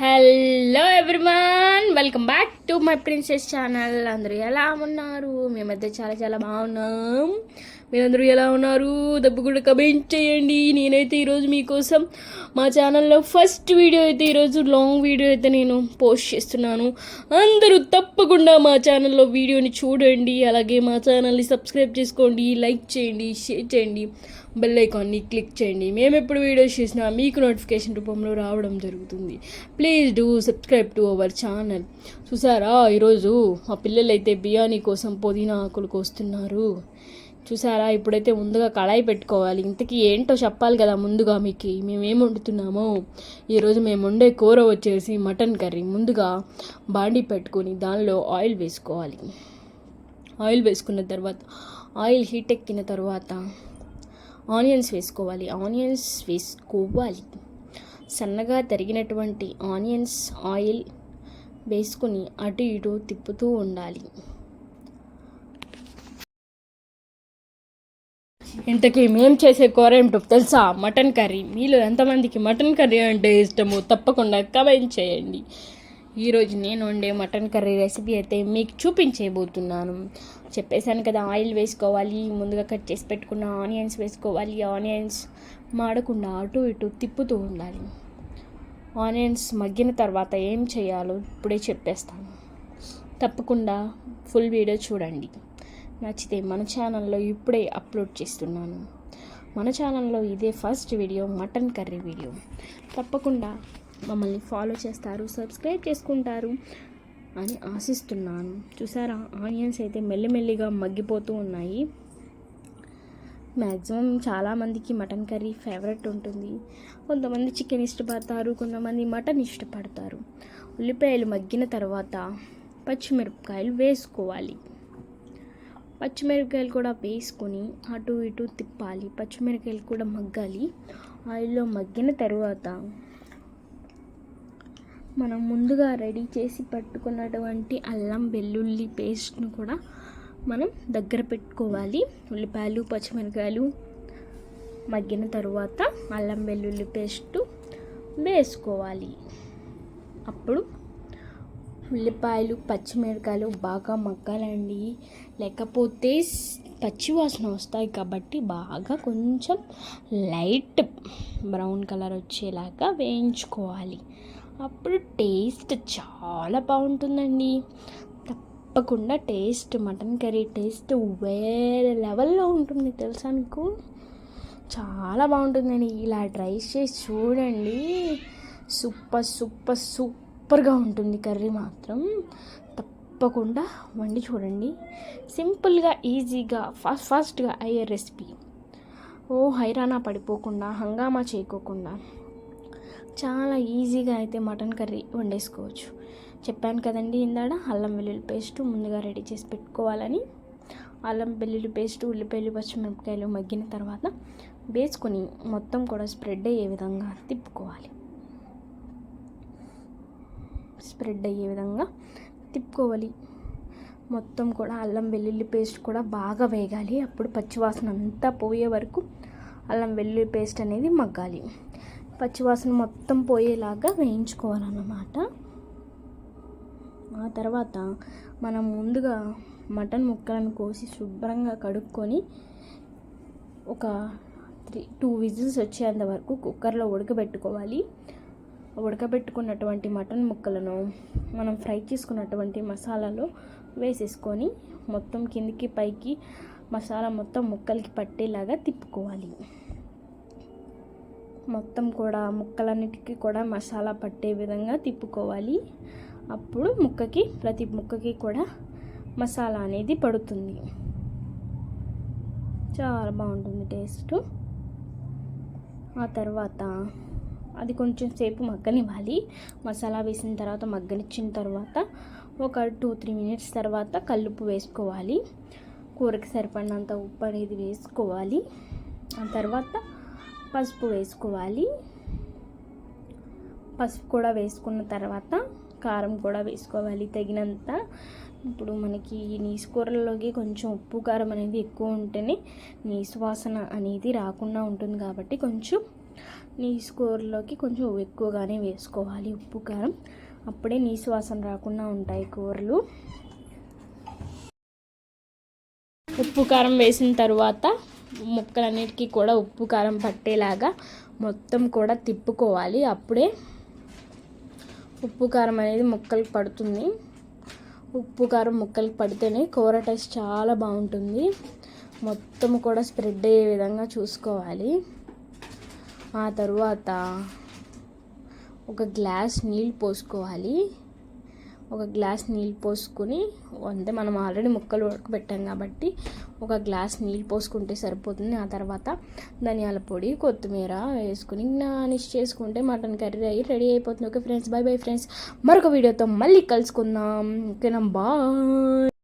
Hello everyone welcome back to my princess channel అందరూ ఎలా ఉన్నారు? మేమైతే చాలా చాలా బాగున్నాం. మీరందరూ ఎలా ఉన్నారు? దెబ్బ కూడా కమెంట్ చేయండి. నేనైతే ఈరోజు మీకోసం మా ఛానల్లో ఫస్ట్ వీడియో అయితే ఈరోజు లాంగ్ వీడియో అయితే నేను పోస్ట్ చేస్తున్నాను. అందరూ తప్పకుండా మా ఛానల్లో వీడియోని చూడండి. అలాగే మా ఛానల్ని సబ్స్క్రైబ్ చేసుకోండి లైక్ చేయండి షేర్ చేయండి బెల్ ఐకాన్ని క్లిక్ చేయండి. మేము ఎప్పుడు వీడియోస్ చేసినా మీకు నోటిఫికేషన్ రూపంలో రావడం జరుగుతుంది. Please do subscribe to our channel చూసారా? ఈరోజు మా పిల్లలైతే బిర్యానీ కోసం పుదీనా ఆకులు కోస్తున్నారు. చూసారా? ఇప్పుడైతే ముందుగా కళాయి పెట్టుకోవాలి. ఇంతకీ ఏంటో చెప్పాలి కదా ముందుగా మీకు. మేము వండుతున్నామో? ఈరోజు మేము వండే కూర వచ్చేసి మటన్ కర్రీ. ముందుగా బాండీ పెట్టుకొని దానిలో ఆయిల్ వేసుకోవాలి. ఆయిల్ వేసుకున్న తర్వాత ఆయిల్ హీట్ ఎక్కిన తర్వాత ఆనియన్స్ వేసుకోవాలి. ఆనియన్స్ వేసుకోవాలి. సన్నగా తరిగినటువంటి ఆనియన్స్ ఆయిల్ వేసుకొని అటు ఇటు తిప్పుతూ ఉండాలి. ఇంతకీ మేము చేసే కూర ఏమిటో తెలుసా? Mutton curry. మీలో ఎంతమందికి మటన్ కర్రీ అంటే ఇష్టమో తప్పకుండా కమెంట్ చేయండి. ఈరోజు నేను వండే మటన్ కర్రీ రెసిపీ అయితే మీకు చూపించేయబోతున్నాను చెప్పేశాను కదా ఆయిల్ వేసుకోవాలి ముందుగా కట్ చేసి పెట్టుకున్న ఆనియన్స్ వేసుకోవాలి. ఆనియన్స్ మాడకుండా అటు ఇటు తిప్పుతూ ఉండాలి. ఆనియన్స్ మగ్గిన తర్వాత ఏం చేయాలో ఇప్పుడే చెప్పేస్తాను. తప్పకుండా ఫుల్ వీడియో చూడండి. నచ్చితే మన ఛానల్లో ఇప్పుడే అప్లోడ్ చేస్తున్నాను. మన ఛానల్లో ఇదే first video mutton curry video. తప్పకుండా మమ్మల్ని ఫాలో చేస్తారు సబ్స్క్రైబ్ చేసుకుంటారు అని ఆశిస్తున్నాను. చూసారా? ఆనియన్స్ అయితే మెల్లిమెల్లిగా మగ్గిపోతూ ఉన్నాయి. మ్యాక్సిమం చాలామందికి మటన్ కర్రీ ఫేవరెట్ ఉంటుంది. కొంతమంది చికెన్ ఇష్టపడతారు కొంతమంది మటన్ ఇష్టపడతారు. ఉల్లిపాయలు మగ్గిన తర్వాత పచ్చిమిరపకాయలు వేసుకోవాలి. పచ్చిమిరపకాయలు కూడా వేసుకొని అటు ఇటు తిప్పాలి. పచ్చిమిరపకాయలు కూడా మగ్గాలి. ఆయిల్లో మగ్గిన తర్వాత మనం ముందుగా రెడీ చేసి పట్టుకున్నటువంటి అల్లం వెల్లుల్లి పేస్ట్ను కూడా మనం దగ్గర పెట్టుకోవాలి. ఉల్లిపాయలు పచ్చిమిరపకాయలు మగ్గిన తర్వాత అల్లం వెల్లుల్లి పేస్ట్ వేసుకోవాలి. అప్పుడు ఉల్లిపాయలు పచ్చిమిరపకాయలు బాగా మగ్గాలండి. లేకపోతే పచ్చి వాసన వస్తాయి కాబట్టి బాగా కొంచెం లైట్ బ్రౌన్ కలర్ వచ్చేలాగా వేయించుకోవాలి. అప్పుడు టేస్ట్ చాలా బాగుంటుందండి. తప్పకుండా టేస్ట్ మటన్ కర్రీ టేస్ట్ వేరే లెవెల్లో ఉంటుంది తెలుసా మీకు? చాలా బాగుంటుందండి. ఇలా ట్రై చేసి చూడండి. Super super. సూపర్గా ఉంటుంది కర్రీ మాత్రం. తప్పకుండా వండి చూడండి. సింపుల్గా ఈజీగా ఫాస్ట్ ఫాస్ట్గా అయ్యే రెసిపీ. ఓ హైరానా పడిపోకుండా హంగామా చేయకోకుండా. చాలా ఈజీగా అయితే మటన్ కర్రీ వండేసుకోవచ్చు. చెప్పాను కదండి ఇందాడ అల్లం వెల్లుల్లి పేస్ట్ ముందుగా రెడీ చేసి పెట్టుకోవాలని. అల్లం వెల్లుల్లి పేస్ట్ ఉల్లిపాయలు పచ్చిమిరపకాయలు మగ్గిన తర్వాత వేసుకొని మొత్తం కూడా స్ప్రెడ్ అయ్యే విధంగా తిప్పుకోవాలి. స్ప్రెడ్ అయ్యే విధంగా తిప్పుకోవాలి. మొత్తం కూడా అల్లం వెల్లుల్లి పేస్ట్ కూడా బాగా వేగాలి. అప్పుడు పచ్చివాసన అంతా పోయే వరకు అల్లం వెల్లుల్లి పేస్ట్ అనేది మగ్గాలి. పచ్చివాసన మొత్తం పోయేలాగా వేయించుకోవాలన్నమాట. ఆ తర్వాత మనం ముందుగా మటన్ ముక్కలను కోసి శుభ్రంగా కడుక్కొని ఒక త్రీ టూ విజిల్స్ వచ్చేంత వరకు కుక్కర్లో ఉడకబెట్టుకోవాలి. ఉడకబెట్టుకున్నటువంటి మటన్ ముక్కలను మనం ఫ్రై చేసుకున్నటువంటి మసాలాలో వేసేసుకొని మొత్తం కిందికి పైకి మసాలా మొత్తం ముక్కలకి పట్టేలాగా తిప్పుకోవాలి. మొత్తం కూడా ముక్కలన్నిటికీ కూడా మసాలా పట్టే విధంగా తిప్పుకోవాలి. అప్పుడు ముక్కకి ప్రతి ముక్కకి కూడా మసాలా అనేది పడుతుంది. చాలా బాగుంటుంది టేస్ట్. ఆ తర్వాత అది కొంచెం సేపు మగ్గనివ్వాలి. మసాలా వేసిన తర్వాత మగ్గనిచ్చిన తర్వాత ఒక టూ త్రీ మినిట్స్ తర్వాత కల్లుప్పు వేసుకోవాలి. కూరకి సరిపడినంత ఉప్పు అనేది వేసుకోవాలి. ఆ తర్వాత పసుపు వేసుకోవాలి. పసుపు కూడా వేసుకున్న తర్వాత కారం కూడా వేసుకోవాలి. తగినంత ఇప్పుడు మనకి నీసు కూరల్లోకి కొంచెం ఉప్పు కారం అనేది ఎక్కువ ఉంటేనే నీసు వాసన అనేది రాకుండా ఉంటుంది కాబట్టి కొంచెం నీసు కూరలోకి కొంచెం ఎక్కువగానే వేసుకోవాలి. ఉప్పు కారం. అప్పుడే నీసు వాసన రాకుండా ఉంటాయి కూరలు. ఉప్పు కారం వేసిన తర్వాత ముక్కలన్నిటికీ కూడా ఉప్పు కారం పట్టేలాగా మొత్తం కూడా తిప్పుకోవాలి. అప్పుడే ఉప్పు కారం అనేది ముక్కలకు పడుతుంది. ఉప్పు కారం ముక్కలకు పడితేనే కూర టేస్ట్ చాలా బాగుంటుంది. మొత్తం కూడా స్ప్రెడ్ అయ్యే విధంగా చూసుకోవాలి. ఆ తరువాత ఒక గ్లాస్ నీళ్ళు పోసుకోవాలి. ఒక గ్లాస్ నీళ్ళు పోసుకొని అంటే మనం ఆల్రెడీ ముక్కలు ఉడకబెట్టాం కాబట్టి ఒక గ్లాస్ నీళ్ళు పోసుకుంటే సరిపోతుంది. ఆ తర్వాత ధనియాల పొడి కొత్తిమీర వేసుకుని గార్నిష్ చేసుకుంటే మటన్ కర్రీ అయ్యి రెడీ అయిపోతుంది. Okay friends bye bye friends. మరొక వీడియోతో మళ్ళీ కలుసుకుందాం. ఓకేనా? బాయ్.